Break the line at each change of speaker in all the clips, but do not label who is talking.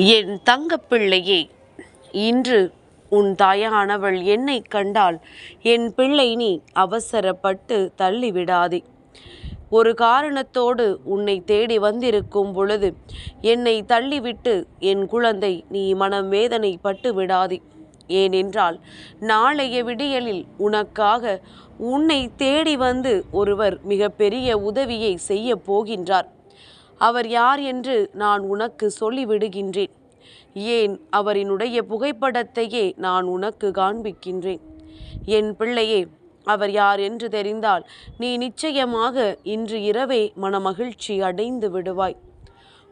என் தங்கப்பிள்ளையே இன்று உன் தாயானவள் என்னை கண்டால் என் பிள்ளை நீ அவசரப்பட்டு தள்ளிவிடாதே. ஒரு காரணத்தோடு உன்னை தேடி வந்திருக்கும் பொழுது என்னை தள்ளிவிட்டு என் குழந்தை நீ மனம் வேதனை பட்டு விடாதே. ஏனென்றால் நாளைய விடியலில் உனக்காக உன்னை தேடி வந்து ஒருவர் மிகப்பெரிய உதவியை செய்ய போகின்றார். அவர் யார் என்று நான் உனக்கு சொல்லிவிடுகின்றேன். ஏன் அவரினுடைய புகைப்படத்தையே நான் உனக்கு காண்பிக்கின்றேன். என் பிள்ளையே அவர் யார் என்று தெரிந்தால் நீ நிச்சயமாக இன்று இரவே மனமகிழ்ச்சி அடைந்து விடுவாய்.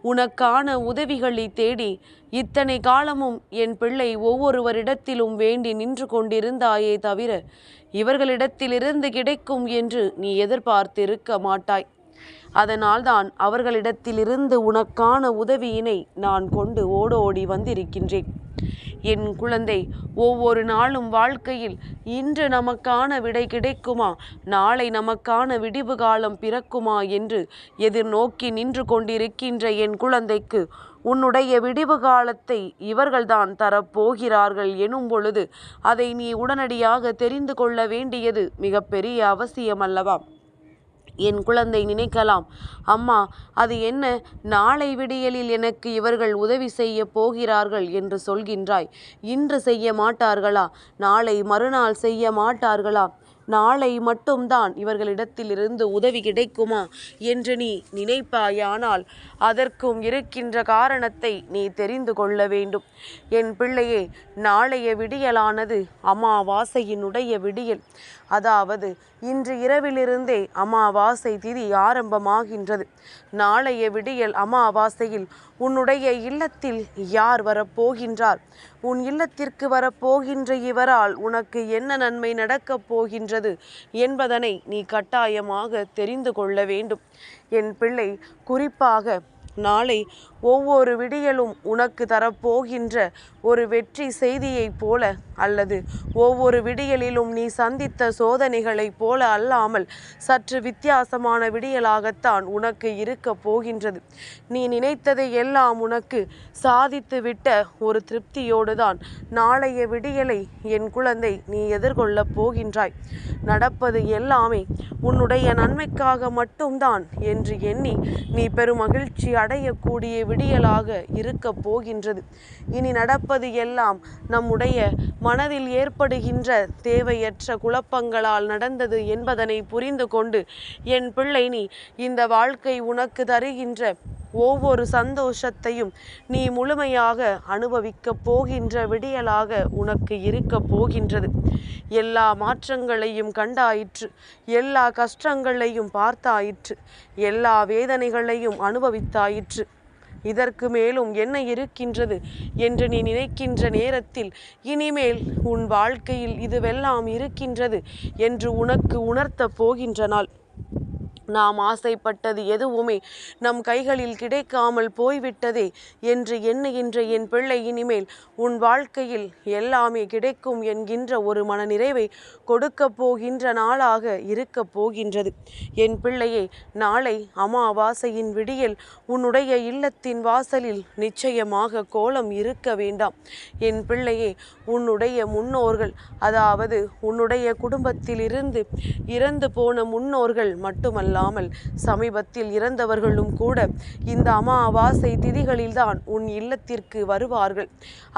உனக்கான உதவிகளை தேடி இத்தனை காலமும் என் பிள்ளை ஒவ்வொருவரிடத்திலும் வேண்டி நின்று கொண்டிருந்தாயே தவிர இவர்களிடத்திலிருந்து கிடைக்கும் என்று நீ எதிர்பார்த்திருக்க மாட்டாய். அதனால்தான் அவர்களிடத்திலிருந்து உனக்கான உதவியினை நான் கொண்டு ஓடோடி வந்திருக்கின்றேன். என் குழந்தை ஒவ்வொரு நாளும் வாழ்க்கையில் இன்று நமக்கான விடை கிடைக்குமா? நாளை நமக்கான விடிவு காலம் பிறக்குமா என்று எதிர்நோக்கி நின்று கொண்டிருக்கின்ற என் குழந்தைக்கு உன்னுடைய விடிவு காலத்தை இவர்கள்தான் தரப்போகிறார்கள் எனும் பொழுது அதை நீ உடனடியாக தெரிந்து கொள்ள வேண்டியது மிகப்பெரிய அவசியம் அல்லவா என் குழந்தை நினைக்கலாம். அம்மா அது என்ன? நாளை விடியலில் எனக்கு இவர்கள் உதவி செய்ய போகிறார்கள் என்று சொல்கின்றாய். இன்று செய்ய மாட்டார்களா? நாளை மறுநாள் செய்ய மாட்டார்களா? நாளை மட்டும்தான் இவர்களிடத்திலிருந்து உதவி கிடைக்குமா என்று நீ நினைப்பாயானால் அதற்கும் இருக்கின்ற காரணத்தை நீ தெரிந்து கொள்ள வேண்டும். என் பிள்ளையே நாளைய விடியலானது அமாவாசையினுடைய விடியல். அதாவது இன்று இரவிலிருந்தே அமாவாசை திதி ஆரம்பமாகின்றது. நாளைய விடியல் அமாவாசையில் உன்னுடைய இல்லத்தில் யார் வரப்போகின்றார்? உன் இல்லத்திற்கு வரப்போகின்ற இவரால் உனக்கு என்ன நன்மை நடக்கப் போகின்றது? என்பதனை நீ கட்டாயமாக தெரிந்து கொள்ள வேண்டும். என் பிள்ளை குறிப்பாக நாளை ஒவ்வொரு விடியலும் உனக்கு தரப்போகின்ற ஒரு வெற்றி செய்தியைப் போல அல்லது ஒவ்வொரு விடியலிலும் நீ சந்தித்த சோதனைகளைப் போல அல்லாமல் சற்று வித்தியாசமான விடியலாகத்தான் உனக்கு இருக்கப் போகின்றது. நீ நினைத்ததை எல்லாம் உனக்கு சாதித்துவிட்ட ஒரு திருப்தியோடு தான் நாளைய விடியலை என் குழந்தை நீ எதிர்கொள்ளப் போகின்றாய். நடப்பது எல்லாமே உன்னுடைய நன்மைக்காக மட்டும்தான் என்று எண்ணி நீ பெருமகிழ்ச்சி அடையக்கூடிய விடியலாக இருக்கப் போகின்றது. இனி நடப்பது எல்லாம் நம்முடைய மனதில் ஏற்படுகின்ற தேவையற்ற குழப்பங்களால் நடந்தது என்பதனை புரிந்து கொண்டு என் பிள்ளை நீ இந்த வாழ்க்கை உனக்கு தருகின்ற ஒவ்வொரு சந்தோஷத்தையும் நீ முழுமையாக அனுபவிக்கப் போகின்ற விடியலாக உனக்கு இருக்கப் போகின்றது. எல்லா மாற்றங்களையும் கண்டாயிற்று எல்லா கஷ்டங்களையும் பார்த்தாயிற்று எல்லா வேதனைகளையும் அனுபவித்தாயிற்று. இதற்கு மேலும் என்ன இருக்கின்றது என்று நீ நினைக்கின்ற நேரத்தில் இனிமேல் உன் வாழ்க்கையில் இதுவெல்லாம் இருக்கின்றது என்று உனக்கு உணர்த்தப் போகின்ற நாள். நாம் ஆசைப்பட்டது எதுவுமே நம் கைகளில் கிடைக்காமல் போய்விட்டதே என்று எண்ணுகின்ற என் பிள்ளை இனிமேல் உன் வாழ்க்கையில் எல்லாமே கிடைக்கும் என்கின்ற ஒரு மனநிறைவை கொடுக்கப் போகின்ற நாளாக இருக்கப் போகின்றது. என் பிள்ளையே நாளை அமாவாசையின் விடியல் உன்னுடைய இல்லத்தின் வாசலில் நிச்சயமாக கோலம் இருக்க வேண்டாம். என் பிள்ளையே உன்னுடைய முன்னோர்கள் அதாவது உன்னுடைய குடும்பத்திலிருந்து இறந்து போன முன்னோர்கள் மட்டுமல்ல இல்லாமல் சமீபத்தில் இறந்தவர்களும் கூட இந்த அமாவாசை திதிகளில்தான் உன் இல்லத்திற்கு வருவார்கள்.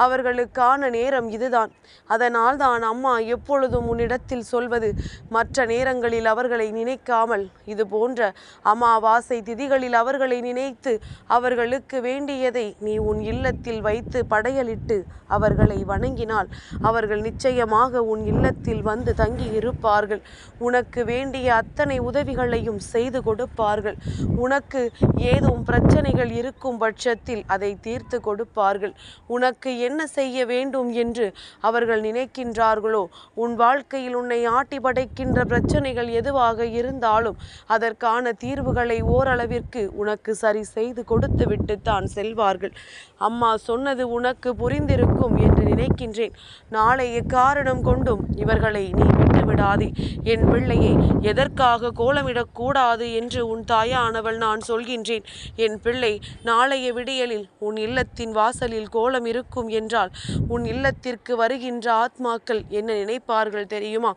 அவர்களுக்கான நேரம் இதுதான். அதனால் தான் அம்மா எப்பொழுதும் உன்னிடத்தில் சொல்வது மற்ற நேரங்களில் அவர்களை நினைக்காமல். இது போன்ற அமாவாசை திதிகளில் அவர்களை நினைத்து அவர்களுக்கு வேண்டியதை நீ உன் இல்லத்தில் வைத்து படையலிட்டு அவர்களை வணங்கினால் அவர்கள் நிச்சயமாக உன் இல்லத்தில் வந்து தங்கி இருப்பார்கள் உனக்கு வேண்டிய அத்தனை உதவிகளையும் செய்து கொடுப்பார்கள். உனக்கு ஏதும் பிரச்சனைகள் இருக்கும் பட்சத்தில் அதை தீர்த்து கொடுப்பார்கள். உனக்கு என்ன செய்ய வேண்டும் என்று அவர்கள் நினைக்கின்றார்களோ உன் வாழ்க்கையில் உன்னை ஆட்டி படைக்கின்ற பிரச்சனைகள் எதுவாக இருந்தாலும் அதற்கான தீர்வுகளை ஓரளவிற்கு உனக்கு சரி செய்து கொடுத்து விட்டு தான் செல்வார்கள். அம்மா சொன்னது உனக்கு புரிந்திருக்கும் என்று நினைக்கின்றேன். நாளை எக்காரணம் கொண்டும் இவர்களை நீ விட்டு என் பிள்ளையை எதற்காக கோலமிடக்கூடாது என்று உன் தாயானவள் நான் சொல்கின்றேன். என் பிள்ளை நாளைய விடியலில் உன் இல்லத்தின் வாசலில் கோலம் இருக்கும் என்றால் உன் இல்லத்திற்கு வருகின்ற ஆத்மாக்கள் என்ன நினைப்பார்கள் தெரியுமா?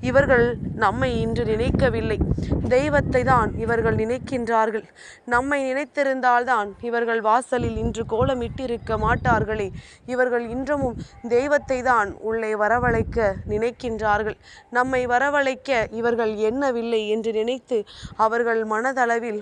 இவர்கள் நம்மை இன்று நினைக்கவில்லை. தெய்வத்தை தான் இவர்கள் நினைக்கின்றார்கள். நம்மை நினைத்திருந்தால்தான் இவர்கள் வாசலில் இன்று கோலமிட்டிருக்க மாட்டார்களே. இவர்கள் இன்றமும் தெய்வத்தை தான் உள்ளே வரவழைக்க நினைக்கின்றார்கள். நம்மை வரவழைக்க இவர்கள் எண்ணவில்லை என்று நினைத்து அவர்கள் மனதளவில்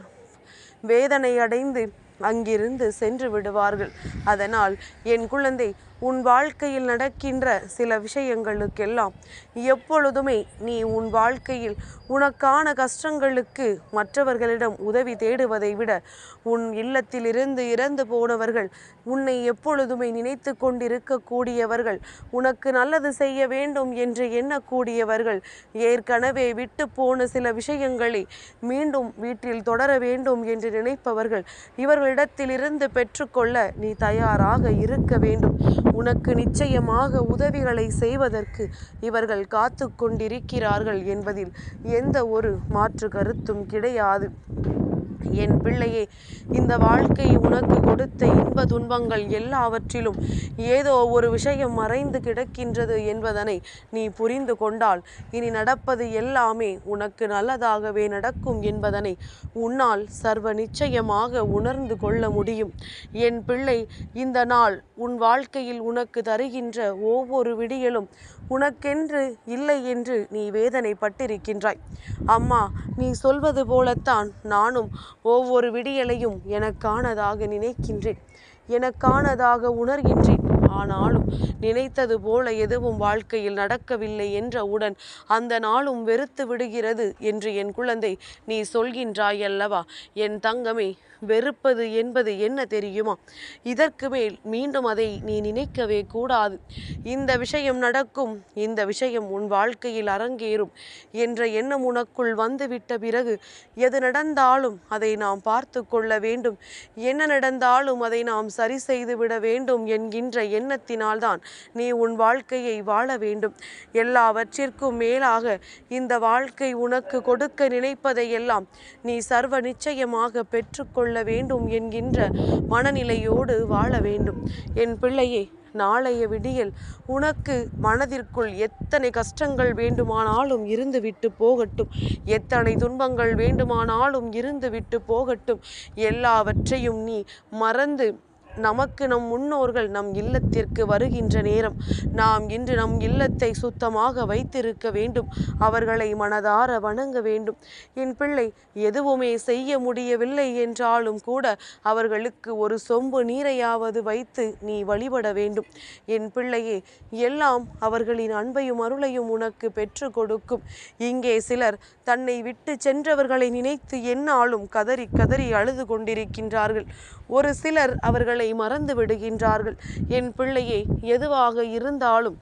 வேதனை அடைந்து அங்கிருந்து சென்று விடுவார்கள். அதனால் என் குழந்தை உன் வாழ்க்கையில் நடக்கின்ற சில விஷயங்களுக்கெல்லாம் எப்பொழுதுமே நீ உன் வாழ்க்கையில் உனக்கான கஷ்டங்களுக்கு மற்றவர்களிடம் உதவி தேடுவதை விட உன் இல்லத்திலிருந்து இறந்து போனவர்கள் உன்னை எப்பொழுதுமே நினைத்து கொண்டிருக்கக்கூடியவர்கள் உனக்கு நல்லது செய்ய வேண்டும் என்று எண்ணக்கூடியவர்கள் ஏற்கனவே விட்டு போன சில விஷயங்களை மீண்டும் வீட்டில் தொடர வேண்டும் என்று நினைப்பவர்கள் இவர்களிடத்திலிருந்து பெற்றுக்கொள்ள நீ தயாராக இருக்க வேண்டும். உனக்கு நிச்சயமாக உதவிகளை செய்வதற்கு இவர்கள் காத்து கொண்டிருக்கிறார்கள் என்பதில் எந்த ஒரு மாற்று கருத்தும் கிடையாது. என் பிள்ளையே இந்த வாழ்க்கை உனக்கு கொடுத்த இன்ப துன்பங்கள் எல்லாவற்றிலும் ஏதோ ஒரு விஷயம் மறைந்து கிடக்கின்றது என்பதனை நீ புரிந்து கொண்டால் இனி நடப்பது எல்லாமே உனக்கு நல்லதாகவே நடக்கும் என்பதனை உன்னால் சர்வ நிச்சயமாக உணர்ந்து கொள்ள முடியும். என் பிள்ளை இந்த நாள் உன் வாழ்க்கையில் உனக்கு தருகின்ற ஒவ்வொரு விடியலும் உனக்கென்று இல்லை என்று நீ வேதனைப்பட்டிருக்கின்றாய். அம்மா நீ சொல்வது போலத்தான் நானும் ஒவ்வொரு விடியலையும் எனக்கானதாக நினைக்கின்றேன். எனக்கானதாக உணர்கின்றேன். ஆனாலும் நினைத்தது போல எதுவும் வாழ்க்கையில் நடக்கவில்லை என்றவுடன் அந்த நாளும் வெறுத்து விடுகிறது என்று என் குழந்தை நீ சொல்கின்றாய் அல்லவா என் தங்கமே வெறுப்பது என்பது என்ன தெரியுமா? இதற்கு மேல் மீண்டும் அதை நீ நினைக்கவே கூடாது. இந்த விஷயம் நடக்கும் இந்த விஷயம் உன் வாழ்க்கையில் அரங்கேறும் என்ற எண்ணம் உனக்குள் வந்துவிட்ட பிறகு எது நடந்தாலும் அதை நாம் பார்த்து கொள்ள வேண்டும். என்ன நடந்தாலும் அதை நாம் சரி செய்து விட வேண்டும் என்கின்ற எண்ணத்தினால்தான் நீ உன் வாழ்க்கையை வாழ வேண்டும். எல்லாவற்றிற்கும் மேலாக இந்த வாழ்க்கை உனக்கு கொடுக்க நினைப்பதையெல்லாம் நீ சர்வ நிச்சயமாக பெற்றுக்கொள்ள வேண்டும் என்கின்ற மனநிலையோடு வாழ வேண்டும். என் பிள்ளையே நாளைய விடியல் உனக்கு மனதிற்குள் எத்தனை கஷ்டங்கள் வேண்டுமானாலும் இருந்துவிட்டு போகட்டும். எத்தனை துன்பங்கள் வேண்டுமானாலும் இருந்துவிட்டு போகட்டும். எல்லாவற்றையும் நீ மறந்து நமக்கு நம் முன்னோர்கள் நம் இல்லத்திற்கு வருகின்ற நேரம். நாம் இன்று நம் இல்லத்தை சுத்தமாக வைத்திருக்க வேண்டும். அவர்களை மனதார வணங்க வேண்டும். என் பிள்ளை எதுவுமே செய்ய முடியவில்லை என்றாலும் கூட அவர்களுக்கு ஒரு சொம்பு நீரையாவது வைத்து நீ வழிபட வேண்டும். என் பிள்ளையே எல்லாம் அவர்களின் அன்பையும் அருளையும் உனக்கு பெற்று கொடுக்கும். இங்கே சிலர் தன்னை விட்டு சென்றவர்களை நினைத்து என்னாலும் கதறி கதறி அழுது கொண்டிருக்கின்றார்கள். ஒரு சிலர் அவர்களை மறந்து விடுகின்றார்கள் என் பிள்ளையை எதுவாக இருந்தாலும்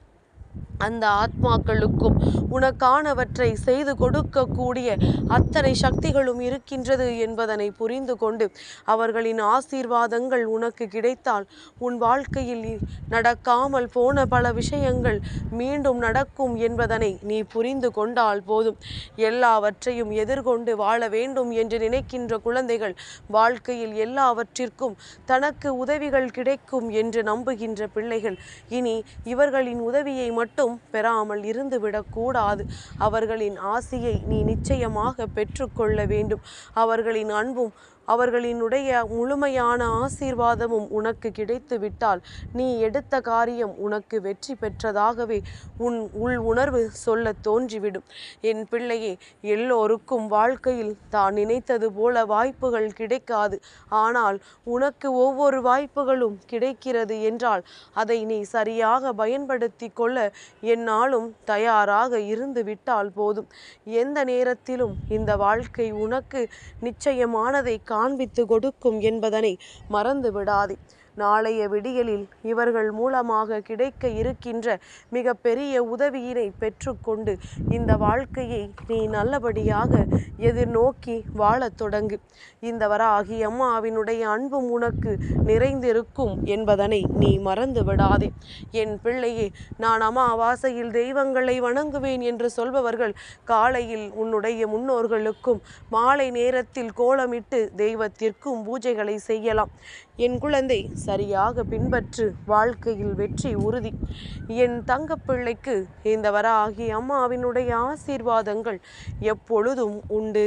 அந்த ஆத்மாக்களுக்கும் உனக்கானவற்றை செய்து கொடுக்கக்கூடிய அத்தனை சக்திகளும் இருக்கின்றது என்பதனை புரிந்து கொண்டு அவர்களின் ஆசீர்வாதங்கள் உனக்கு கிடைத்தால் உன் வாழ்க்கையில் நடக்காமல் போன பல விஷயங்கள் மீண்டும் நடக்கும் என்பதனை நீ புரிந்து கொண்டால் போதும். எல்லாவற்றையும் எதிர்கொண்டு வாழ வேண்டும் என்று நினைக்கின்ற குழந்தைகள் வாழ்க்கையில் எல்லாவற்றிற்கும் தனக்கு உதவிகள் கிடைக்கும் என்று நம்புகின்ற பிள்ளைகள். இனி இவர்களின் உதவியை மட்டும் மட்டும் பெறாமல் இருந்துவிடக்கூடாது அவர்களின் ஆசையை நீ நிச்சயமாக பெற்றுக்கொள்ள வேண்டும். அவர்களின் அன்பும் அவர்களினுடைய முழுமையான ஆசீர்வாதமும் உனக்கு கிடைத்து விட்டால் நீ எடுத்த காரியம் உனக்கு வெற்றி பெற்றதாகவே உன் உள் உணர்வு சொல்ல தோன்றிவிடும். என் பிள்ளையே எல்லோருக்கும் வாழ்க்கையில் தான் நினைத்தது போல வாய்ப்புகள் கிடைக்காது. ஆனால் உனக்கு ஒவ்வொரு வாய்ப்புகளும் கிடைக்கிறது என்றால் அதை நீ சரியாக பயன்படுத்தி கொள்ள என்னாலும் தயாராக இருந்து விட்டால் போதும். எந்த நேரத்திலும் இந்த வாழ்க்கை உனக்கு நிச்சயமானதை காண்பித்து கொடுக்கும் என்பதனை மறந்து விடாதே நாளைய விடியலில் இவர்கள் மூலமாக கிடைக்க இருக்கின்ற மிக பெரிய உதவியினை பெற்றுக்கொண்டு இந்த வாழ்க்கையை நீ நல்லபடியாக எதிர்நோக்கி வாழத் தொடங்கு. இந்த வராகி அம்மாவினுடைய அன்பும் உனக்கு நிறைந்திருக்கும் என்பதனை நீ மறந்து விடாதே. என் பிள்ளையே நான் அமாவாசையில் தெய்வங்களை வணங்குவேன் என்று சொல்பவர்கள் காலையில் உன்னுடைய முன்னோர்களுக்கும் மாலை நேரத்தில் கோலமிட்டு தெய்வத்திற்கும் பூஜைகளை செய்யலாம். என் குழந்தை சரியாக பின்பற்று வாழ்க்கையில் வெற்றி உறுதி. என் தங்கப்பிள்ளைக்கு இந்த வராகி அம்மாவினுடைய ஆசீர்வாதங்கள் எப்பொழுதும் உண்டு.